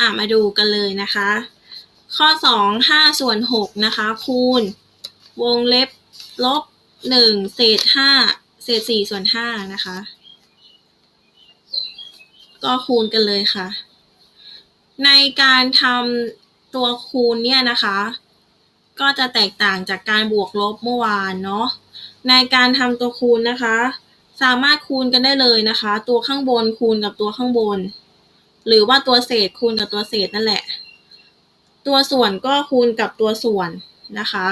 อะมาดูกันเลยนะคะ ข้อสองห้าส่วนหกนะคะ คูณ วงเล็บ ลบหนึ่งเศษห้าเศษสี่ส่วนห้านะคะ ก็คูณกันเลยค่ะ ในการทำตัวคูณเนี่ยนะคะ ก็จะแตกต่างจากการบวกลบเมื่อวานเนาะ ในการทำตัวคูณนะคะ สามารถคูณกันได้เลยนะคะ ตัวข้างบนคูณกับตัวข้างบน หรือว่าตัวเศษคูณกับตัวเศษนั่นแหละ ตัวส่วนก็คูณกับตัวส่วนนะคะ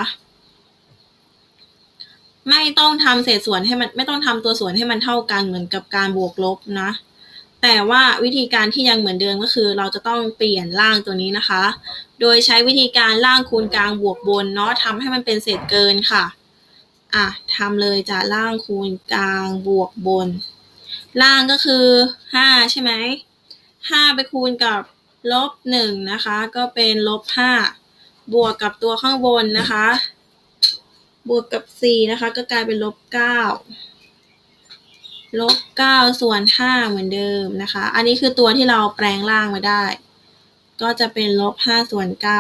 ไม่ต้องทำเศษส่วนให้มันไม่ต้องทำตัวส่วนให้มันเท่ากันเหมือนกับการบวกลบนะ แต่ว่าวิธีการที่ยังเหมือนเดิมก็คือ เราจะต้องเปลี่ยนล่างตัวนี้นะคะ โดยใช้วิธีการล่างคูณกลางบวกบนเนาะทำให้มันเป็นเศษเกินค่ะอะทำเลยจะล่างคูณกลางบวกบน ล่างก็คือห้าใช่ไหม ห้าไปคูณกับลบหนึ่งนะคะ ก็เป็นลบห้าบวกกับตัวข้างบนนะคะ บวกกับสี่นะคะ ก็กลายเป็นลบเก้าลบเก้าส่วนห้าเหมือนเดิมนะคะ อันนี้คือตัวที่เราแปลงล่างมาได้ ก็จะเป็นลบห้าส่วนเก้า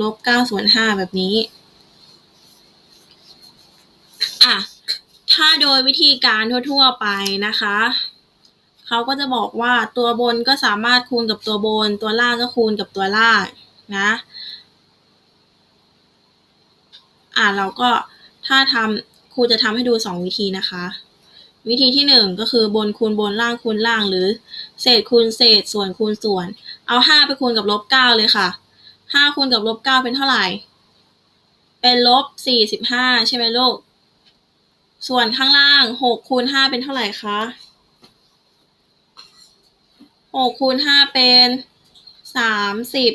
ลบเก้าส่วนห้าแบบนี้อะถ้าโดยวิธีการทั่วๆไปนะคะ เขาก็จะบอกว่าตัวบนก็สามารถคูณกับตัวบน ตัวล่างก็คูณกับตัวล่างนะอะเราก็ถ้าทำครูจะทำให้ดูสองวิธีนะคะ วิธีที่หนึ่งก็คือบนคูณบนล่างคูณล่างหรือ เศษคูณเศษส่วนคูณส่วน เอาห้าไปคูณกับลบเก้าเลยค่ะห้าคูณกับลบเก้าเป็นเท่าไหร่ เป็นลบสี่สิบห้าใช่ไหมลูก ส่วนข้างล่างหกคูณห้าเป็นเท่าไหร่คะ หกคูณห้าเป็นสามสิบ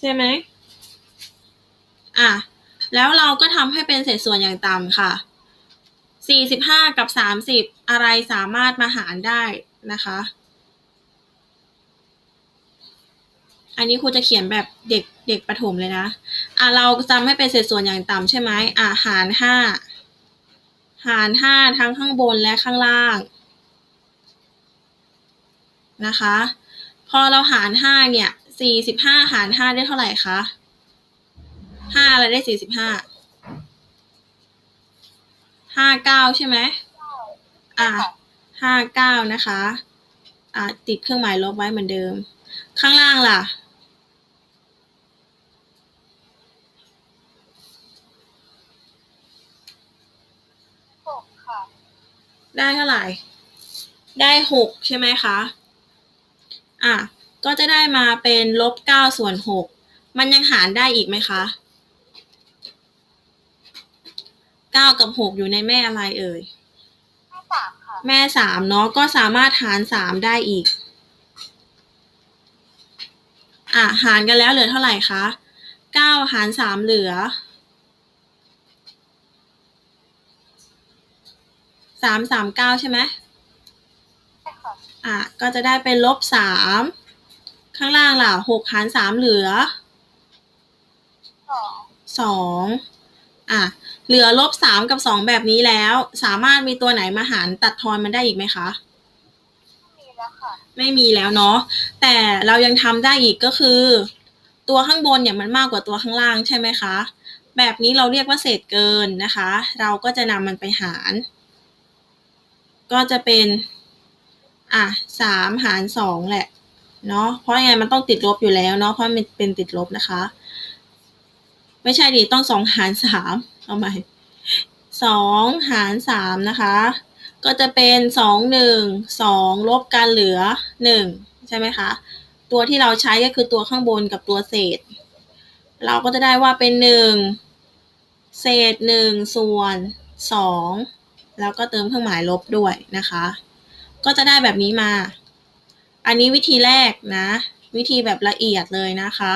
ใช่ไหมอะ แล้วเราก็ทำให้เป็นเศษส่วนอย่างต่ำค่ะสี่สิบห้ากับสามสิบอะไรสามารถมาหารได้นะคะ อันนี้ครูจะเขียนแบบเด็กเด็กประถมเลยนะ อะเราจำให้เป็นเศษส่วนอย่างต่ำใช่ไหมอะหารห้าหารห้าทั้งข้างบนและข้างล่าง นะคะ พอเราหารห้าเนี่ยสี่สิบห้าหารห้าได้เท่าไหร่คะห้าอะไรได้สี่สิบห้าห้าเก้าใช่ไหมอะห้าเก้านะคะอะติดเครื่องหมายลบไว้เหมือนเดิม ข้างล่างล่ะหกค่ะได้เท่าไหร่ ได้หกใช่ไหมคะ อะก็จะได้มาเป็นลบเก้าส่วนหกมันยังหารได้อีกไหมคะเก้ากับหกอยู่ในแม่อะไรเอ่ยห้าสามค่ะแม่สามเนาะก็สามารถหารสามได้อีก อะหารกันแล้วเหลือเท่าไหร่คะเก้าหารสามเหลือสามสามเก้าใช่ไหมใช่ค่ะ อะก็จะได้เป็นลบสามข้างล่างล่ะหกหารสามเหลือสองสองอะเหลือลบสามกับสองแบบนี้แล้ว สามารถมีตัวไหนมาหารตัดทอนมันได้อีกไหมคะมีแล้วค่ะไม่มีแล้วเนาะแต่เรายังทำได้อีกก็คือ ตัวข้างบนเนี่ยมันมากกว่าตัวข้างล่างใช่ไหมคะ แบบนี้เราเรียกว่าเศษเกินนะคะ เราก็จะนำมันไปหาร ก็จะเป็น อะสามหารสองแหละเนาะเพราะยังไงมันต้องติดลบอยู่แล้วเนาะเพราะมันเป็นติดลบนะคะ ไม่ใช่ดิต้องสองหารสามเอาใหม่สองหารสามนะคะ ก็จะเป็นสองหนึ่งสองลบกันเหลือหนึ่งใช่ไหมคะ ตัวที่เราใช้ก็คือตัวข้างบนกับตัวเศษ เราก็จะได้ว่าเป็นหนึ่งเศษหนึ่งส่วนสองแล้วก็เติมเครื่องหมายลบด้วยนะคะ ก็จะได้แบบนี้มา อันนี้วิธีแรกนะ วิธีแบบละเอียดเลยนะคะ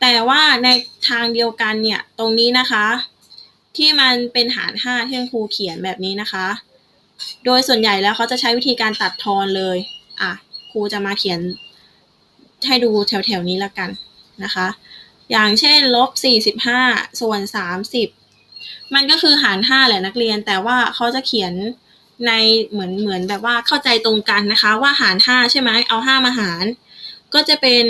แต่ว่าในทางเดียวกันเนี่ย ตรงนี้นะคะ ที่มันเป็นหารห้าที่ครูเขียนแบบนี้นะคะ โดยส่วนใหญ่แล้วเขาจะใช้วิธีการตัดทอนเลย อะ ครูจะมาเขียนให้ดูแถวๆนี้ละกันนะคะ อย่างเช่นลบสี่สิบห้าส่วนสามสิบมันก็คือหารห้าแหละนักเรียน แต่ว่าเขาจะเขียน ในเหมือนเหมือนแบบว่าเข้าใจตรงกันนะคะ ว่าหารห้าใช่ไหมเอาห้ามาหาร ก็จะเป็น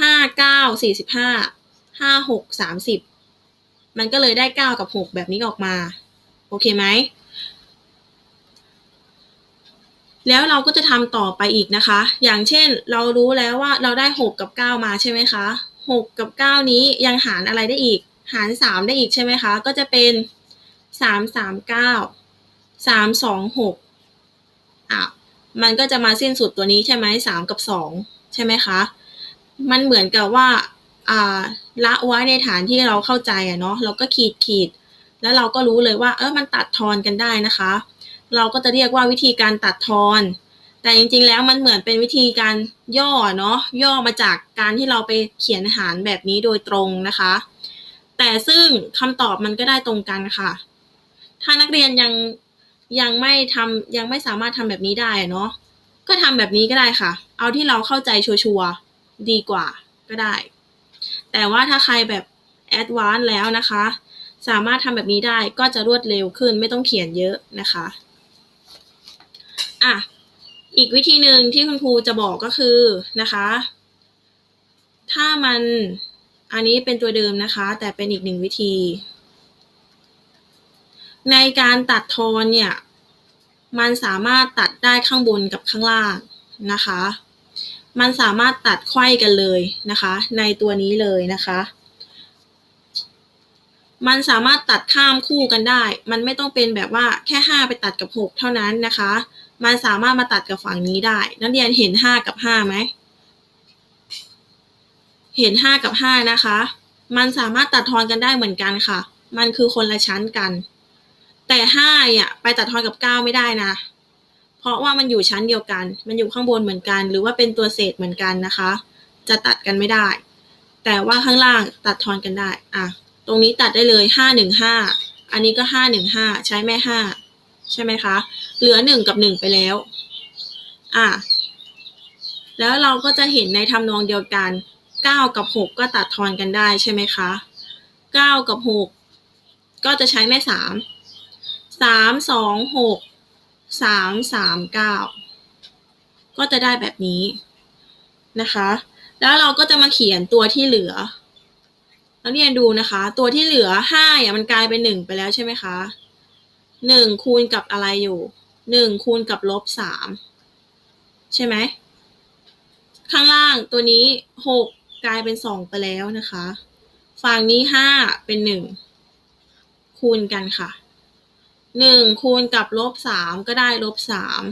ห้าเก้าสี่สิบห้าห้าหกสามสิบมันก็เลยได้เก้ากับหกแบบนี้ออกมา โอเคไหมแล้วเราก็จะทำต่อไปอีกนะคะ อย่างเช่นเรารู้แล้วว่าเราได้หกกับเก้ามาใช่ไหมคะหกกับเก้านี้ยังหารอะไรได้อีก หารสามได้อีกใช่ไหมคะ ก็จะเป็นสามสามเก้า สามสองหกอะมันก็จะมาสิ้นสุดตัวนี้ใช่ไหมสามกับสองใช่ไหมคะ มันเหมือนกับว่าอ่าละไว้ในฐานที่เราเข้าใจอะเนาะเราก็ขีดขีด แล้วเราก็รู้เลยว่าเออมันตัดทอนกันได้นะคะ เราก็จะเรียกว่าวิธีการตัดทอน แต่จริงๆแล้วมันเหมือนเป็นวิธีการย่อเนาะย่อมาจากการที่เราไปเขียนหารแบบนี้โดยตรงนะคะ แต่ซึ่งคำตอบมันก็ได้ตรงกันค่ะ ถ้านักเรียนยัง ยังไม่ทำยังไม่สามารถทำแบบนี้ได้เนาะก็ทำแบบนี้ก็ได้ค่ะ เอาที่เราเข้าใจชัวร์ดีกว่าก็ได้ แต่ว่าถ้าใครแบบแอดวานซ์แล้วนะคะ สามารถทำแบบนี้ได้ก็จะรวดเร็วขึ้นไม่ต้องเขียนเยอะนะคะอะอีกวิธีหนึ่งที่คุณครูจะบอกก็คือนะคะ ถ้ามันอันนี้เป็นตัวเดิมนะคะ แต่เป็นอีกหนึ่งวิธี ในการตัดทอนเนี่ย มันสามารถตัดได้ข้างบนกับข้างล่างนะคะ มันสามารถตัดไขว้กันเลยนะคะ ในตัวนี้เลยนะคะ มันสามารถตัดข้ามคู่กันได้ มันไม่ต้องเป็นแบบว่าแค่ 5 ไปตัดกับ 6 เท่านั้นนะคะ มันสามารถมาตัดกับฝั่งนี้ได้ นักเรียนเห็น 5 กับ5ไหม เห็น 5 กับ 5 นะคะ มันสามารถตัดทอนกันได้เหมือนกันค่ะ มันคือคนละชั้นกัน แต่5เนี่ยไปตัดทอนกับ9ไม่ได้นะ เพราะว่ามันอยู่ชั้นเดียวกัน มันอยู่ข้างบนเหมือนกัน หรือว่าเป็นตัวเศษเหมือนกันนะคะ จะตัดกันไม่ได้ แต่ว่าข้างล่างตัดทอนกันได้ อะ ตรงนี้ตัดได้เลยห้าหนึ่งห้า อันนี้ก็ห้าหนึ่งห้าใช้แม่ห้าใช่ไหมคะ เหลือหนึ่งกับหนึ่งไปแล้ว อะ แล้วเราก็จะเห็นในทำนองเดียวกันเก้ากับหกก็ตัดทอนกันได้ใช่ไหมคะเก้ากับหกก็จะใช้แม่สาม สามสองหกสามสามเก้าก็จะได้แบบนี้นะคะ แล้วเราก็จะมาเขียนตัวที่เหลือนักเรียนดูนะคะ ตัวที่เหลือห้าอะมันกลายเป็นหนึ่งไปแล้วใช่ไหมคะหนึ่งคูณกับอะไรอยู่หนึ่งคูณกับลบสามใช่ไหมข้างล่างตัวนี้หกกลายเป็นสองไปแล้วนะคะ ฝั่งนี้ห้าเป็นหนึ่งคูณกันค่ะ หนึ่งคูณกับลบสามก็ได้ลบสาม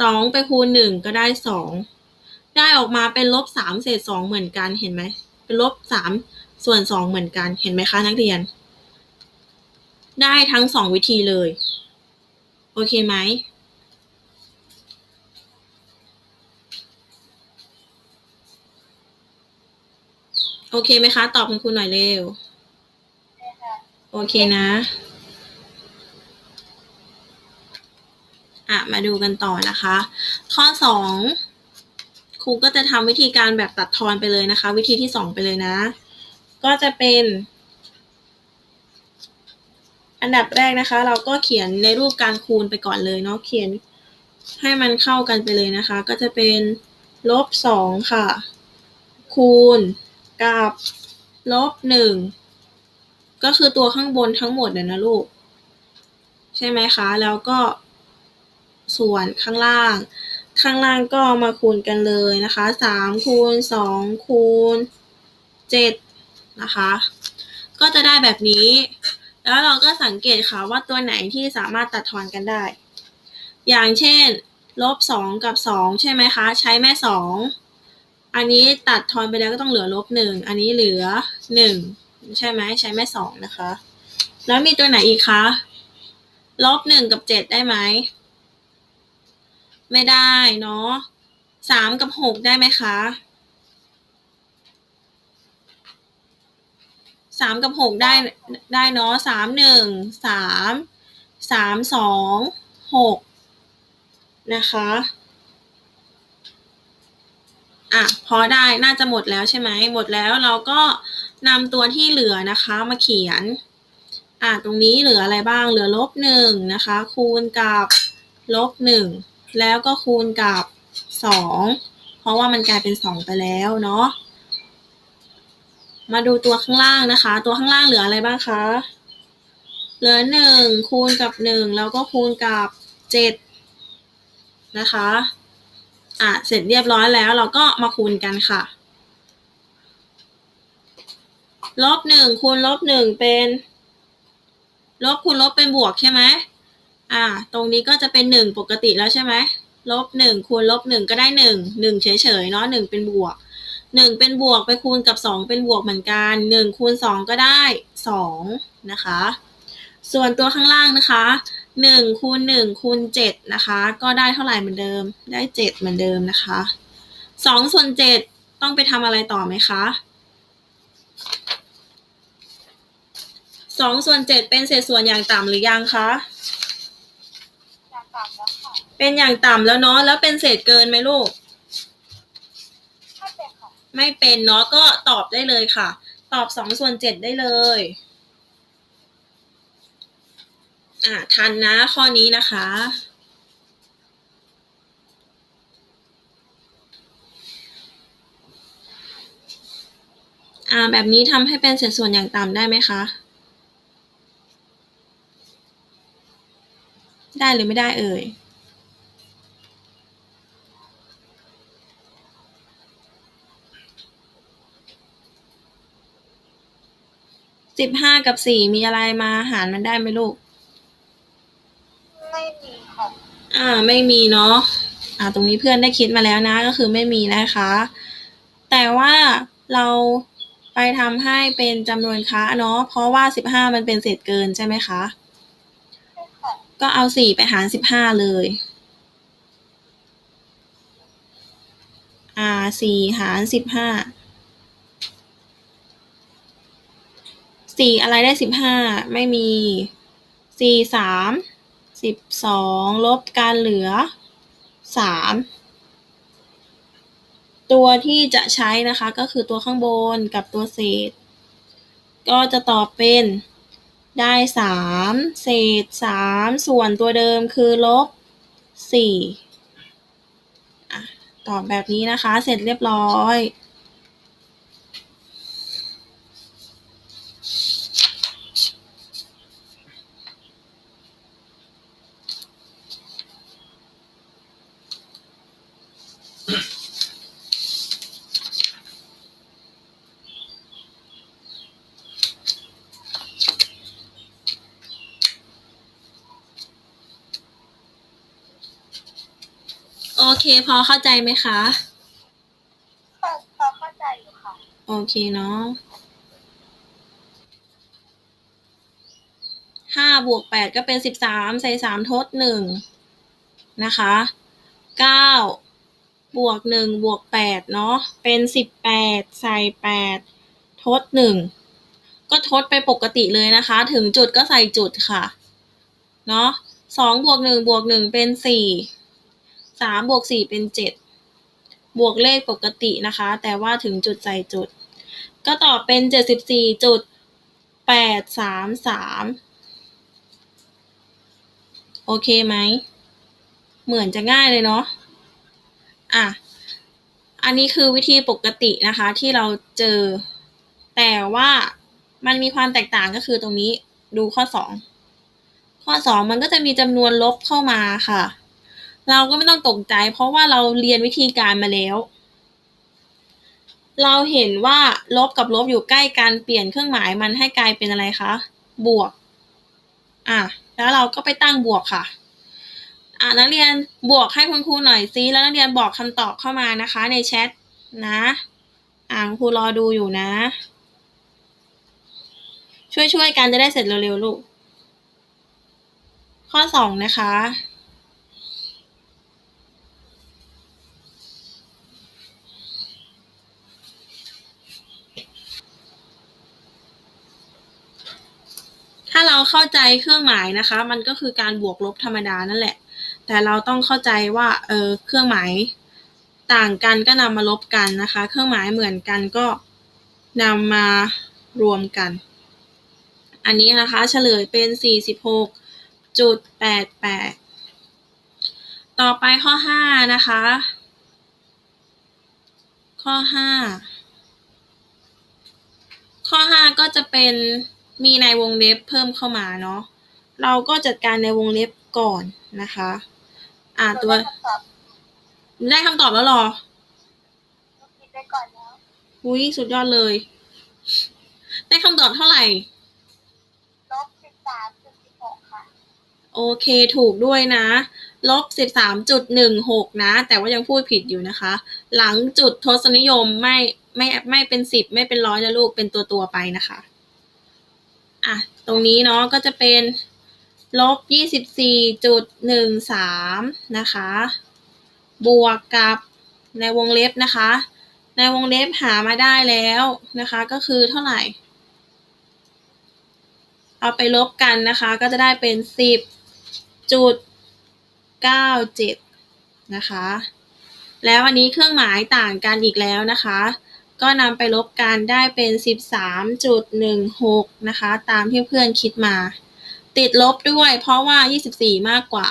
สองไปคูณหนึ่งก็ได้สองได้ออกมาเป็นลบสามเศษสองเหมือนกันเห็นไหมเป็นลบสามส่วนสองเหมือนกันเห็นไหมคะนักเรียน ได้ทั้งสองวิธีเลย โอเคไหมโอเคไหมคะ ตอบคุณครูหน่อยเร็ว โอเคนะ อะมาดูกันต่อนะคะ ข้อสองครูก็จะทำวิธีการแบบตัดทอนไปเลยนะคะ วิธีที่สองไปเลยนะ ก็จะเป็น อันดับแรกนะคะ เราก็เขียนในรูปการคูณไปก่อนเลยเนาะเขียนให้มันเข้ากันไปเลยนะคะ ก็จะเป็นลบสองค่ะ คูณกับลบหนึ่งก็คือตัวข้างบนทั้งหมดเนี่ยนะลูก ใช่ไหมคะ แล้วก็ ส่วนข้างล่าง ข้างล่างก็มาคูณกันเลยนะคะสามคูณสองคูณเจ็ดนะคะ ก็จะได้แบบนี้ แล้วเราก็สังเกตค่ะว่าตัวไหนที่สามารถตัดทอนกันได้ อย่างเช่นลบสองกับสองใช่ไหมคะ ใช้แม่สองอันนี้ตัดทอนไปแล้วก็ต้องเหลือลบหนึ่งอันนี้เหลือหนึ่งใช่ไหมใช้แม่สองนะคะ แล้วมีตัวไหนอีกคะลบหนึ่งกับเจ็ดได้ไหม ไม่ได้เนาะสามกับหกได้ไหมคะสามกับหกได้ได้เนาะสามหนึ่งสามสามสองหกนะคะอะพอได้น่าจะหมดแล้วใช่ไหมหมดแล้วเราก็นำตัวที่เหลือนะคะมาเขียนอ่าตรงนี้เหลืออะไรบ้างเหลือลบหนึ่งนะคะ คูณกับลบหนึ่ง แล้วก็คูณกับสองเพราะว่ามันกลายเป็นสองไปแล้วเนาะมาดูตัวข้างล่างนะคะ ตัวข้างล่างเหลืออะไรบ้างคะเหลือหนึ่งคูณกับหนึ่งแล้วก็คูณกับเจ็ดนะคะอะเสร็จเรียบร้อยแล้วเราก็มาคูณกันค่ะลบหนึ่งคูณลบหนึ่งเป็น ลบคูณลบเป็นบวกใช่ไหม อ่า ตรงนี้ก็จะเป็นหนึ่งปกติแล้วใช่ไหมลบหนึ่งคูณลบหนึ่งก็ได้หนึ่งหนึ่งเฉยๆเนาะหนึ่งเป็นบวกหนึ่งเป็นบวกไปคูณกับสองเป็นบวกเหมือนกันหนึ่งคูณสองก็ได้สองนะคะ ส่วนตัวข้างล่างนะคะหนึ่งคูณหนึ่งคูณเจ็ดนะคะ ก็ได้เท่าไหร่เหมือนเดิม ได้เจ็ดเหมือนเดิมนะคะสองส่วนเจ็ดต้องไปทำอะไรต่อไหมคะสองส่วนเจ็ดเป็นเศษส่วนอย่างต่ำหรือยังคะ อยากกลับแล้วค่ะ เป็นอย่างต่ำแล้วเนาะแล้วเป็นเศษเกินไหมลูกถ้าเป็นค่ะไม่เป็นเนาะก็ตอบได้เลยค่ะ ตอบสองส่วนเจ็ดได้เลยอ่าทันนะข้อนี้นะคะ อ่าแบบนี้ทำให้เป็นเศษส่วนอย่างต่ำได้ไหมคะได้หรือไม่ได้เอ่ย สิบห้ากับสี่มีอะไรมาหารมันได้ไหมลูก ไม่มีค่ะอ่า ไม่มีเนาะอ่า ตรงนี้เพื่อนได้คิดมาแล้วนะ ก็คือไม่มีนะคะ แต่ว่าเราไปทำให้เป็นจำนวนคะเนาะเพราะว่าสิบห้ามันเป็นเศษเกินใช่ไหมคะใช่ค่ะก็เอาสี่ไปหารสิบห้าเลย อ่าสี่หารสิบห้า สี่อะไรได้สิบห้าไม่มีสี่สามสิบสองลบกันเหลือสามตัวที่จะใช้นะคะก็คือตัวข้างบนกับตัวเศษ ก็จะตอบเป็นได้สามเศษสามส่วนตัวเดิมคือลบสี่ตอบแบบนี้นะคะ เสร็จเรียบร้อย เค พอเข้าใจไหมคะพอพอเข้าใจอยู่ค่ะ โอเคเนาะห้าบวกแปดก็เป็นสิบสามใส่สามทดหนึ่งนะคะเก้าบวกหนึ่งบวกแปดเนาะเป็นสิบแปดใส่แปดทดหนึ่งก็ทดไปปกติเลยนะคะ ถึงจุดก็ใส่จุดค่ะ เนาะสองบวกหนึ่งบวกหนึ่งเป็นสี่ สามบวกสี่เป็นเจ็ดบวกเลขปกตินะคะ แต่ว่าถึงจุดใส่จุด ก็ตอบเป็นเจ็ดสิบสี่จุดแปดสามสามโอเคไหม เหมือนจะง่ายเลยเนาะอะ อันนี้คือวิธีปกตินะคะที่เราเจอ แต่ว่ามันมีความแตกต่างก็คือตรงนี้ดูข้อสองข้อสองมันก็จะมีจำนวนลบเข้ามาค่ะ เราก็ไม่ต้องตกใจ เพราะว่าเราเรียนวิธีการมาแล้ว เราเห็นว่าลบกับลบอยู่ใกล้กันเปลี่ยนเครื่องหมายมันให้กลายเป็นอะไรคะ บวก อะ แล้วเราก็ไปตั้งบวกค่ะอะนักเรียนบวกให้คุณครูหน่อยซิแล้วนักเรียนบอกคำตอบเข้ามานะคะ ในแชทนะ อ่าคุณครูรอดูอยู่นะ ช่วยๆกันจะได้เสร็จเร็วๆลูกข้อสองนะคะ ถ้า เข้าใจเครื่องหมายนะคะ มันก็คือการบวกลบธรรมดานั่นแหละ แต่เราต้องเข้าใจว่าเออเครื่องหมายต่างกันก็นำมาลบกันนะคะ เครื่องหมายเหมือนกันก็นำมารวมกัน อันนี้นะคะเฉลยเป็น 46.88 ต่อไปข้อ 5 นะคะ ข้อ 5 ข้อ 5 ก็จะเป็น มีในวงเล็บเพิ่มเข้ามาเนาะเราก็จัดการในวงเล็บก่อนนะคะ อ่าตัวหนูได้คำตอบได้คำตอบแล้วเหรอหนูคิดได้ก่อนแล้วอุ้ยสุดยอดเลย ได้คำตอบเท่าไหร่ลบสิบสามจุดสิบหกค่ะโอเคถูกด้วยนะลบสิบสามจุดหนึ่งหกนะ แต่ว่ายังพูดผิดอยู่นะคะ หลังจุดทศนิยมไม่ไม่ไม่เป็นสิบไม่เป็นร้อยนะลูกเป็นตัวตัวๆไปนะคะ อะ ตรงนี้เนาะก็จะเป็นลบยี่สิบสี่จุดหนึ่งสามนะคะ บวกกับในวงเล็บนะคะ ในวงเล็บหามาได้แล้วนะคะ ก็คือเท่าไหร่ เอาไปลบกันนะคะ ก็จะได้เป็นสิบจุดเก้าเจ็ดนะคะ แล้วอันนี้เครื่องหมายต่างกันอีกแล้วนะคะ ก็นำไปลบกันได้เป็นสิบสามจุดหนึ่งหกนะคะ ตามที่เพื่อนคิดมา ติดลบด้วยเพราะว่ายี่สิบสี่มากกว่า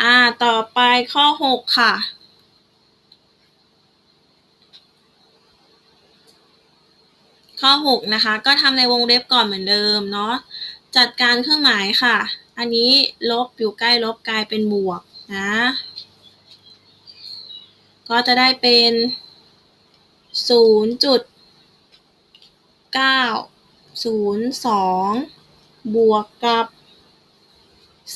อ่า ต่อไปข้อหกค่ะข้อ 6 นะคะ ก็ทำในวงเล็บก่อนเหมือนเดิมเนาะจัดการเครื่องหมายค่ะ อันนี้ลบอยู่ใกล้ลบกลายเป็นบวกนะ ก็จะได้เป็น 0.902บวกกับ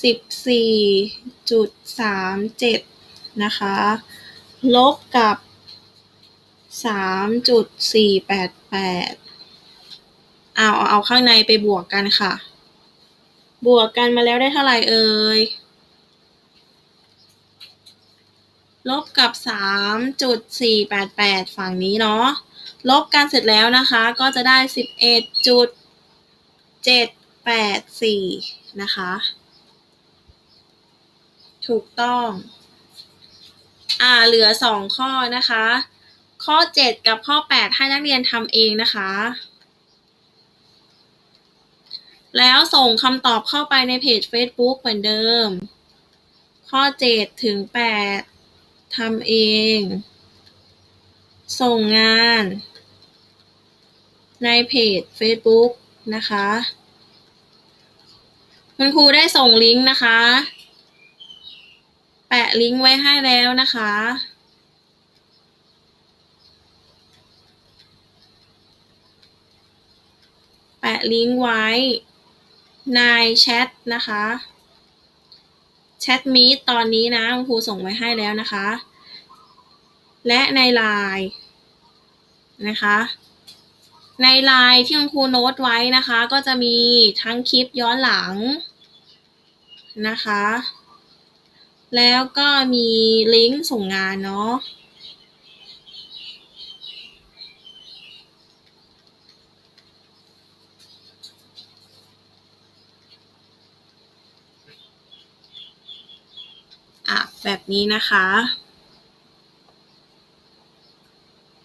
14.37นะคะ ลบกับ3.488เอาเอาเอาข้างในไปบวกกันค่ะ บวกกันมาแล้วได้เท่าไหร่เอ่ย ลบกับ 3.488 ฝั่งนี้เนาะ ลบกันเสร็จแล้วนะคะ ก็จะได้ 11.784 นะคะ ถูกต้อง อ่า เหลือสองข้อนะคะ ข้อ 7 กับข้อ 8 ให้นักเรียนทำเองนะคะ แล้วส่งคำตอบเข้าไปในเพจ Facebook เหมือนเดิม ข้อ 7 ถึง 8 ทำเอง ส่งงาน ในเพจ Facebook นะคะ คุณครูได้ส่งลิงก์นะคะ แปะลิงก์ไว้ให้แล้วนะคะแปะลิงก์ไว้ในแชทนะคะ แชทมีตตอนนี้นะคุณครูส่งไว้ให้แล้วนะคะ และในไลน์นะคะ ในไลน์ที่คุณครูโน้ตไว้นะคะ ก็จะมีทั้งคลิปย้อนหลังนะคะ แล้วก็มีลิงก์ส่งงานเนาะอะ แบบนี้นะคะ